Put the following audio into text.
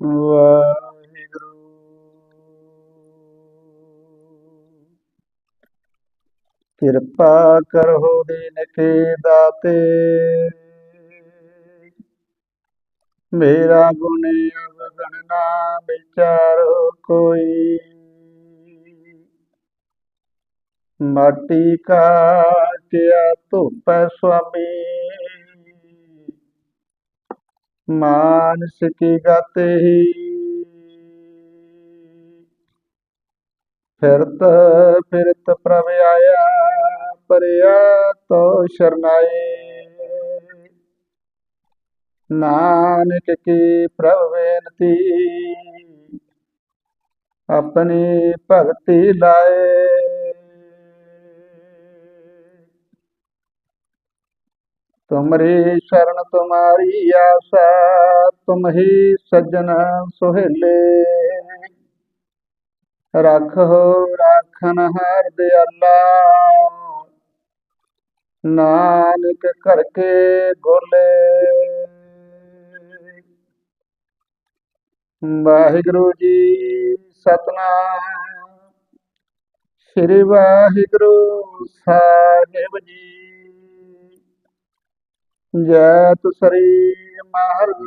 ਵਾਹਿਗੁਰੂ। ਕਿਰਪਾ ਕਰੋ ਦਿਨ ਕੇ ਦਾਤੇ। ਮੇਰਾ ਗੁਣ ਅਵਗਣ ਨਾ ਵਿਚਾਰੋ ਕੋਈ। ਮਾਟੀ ਕਾ ਕਿਆ ਧੁਪੈ ਸੁਆਮੀ। ਮਾਨਸ ਕੀ ਗਤ ਹੀ। ਫਿਰਤ ਫਿਰਤ ਪ੍ਰਭ ਆਇਆ ਪਰਿਆ ਤੋ ਸ਼ਰਨਾਏ। ਨਾਨਕ ਕੀ ਪ੍ਰਭ ਬੇਨਤੀ, ਆਪਣੀ ਭਗਤੀ ਲਾਏ। ਤੁਮਰੀ ਸ਼ਰਨ ਤੁਮਾਰੀ ਆਸਾ ਤੁਮ ਹੀ ਸੱਜਣ ਸੁਹੇਲੇ। ਰੱਖੋ ਰਾਖਨ ਹਰ ਦਿਆਲਾ। ਨਾਨਕ ਕਰਕੇ ਗੋਲੇ। ਵਾਹਿਗੁਰੂ ਜੀ ਸਤਨਾਮ। ਸ੍ਰੀ ਵਾਹਿਗੁਰੂ ਸਾਹਿਬ ਜੀ। ਜੈ ਸ੍ਰੀ ਮਹਾਰਾਜ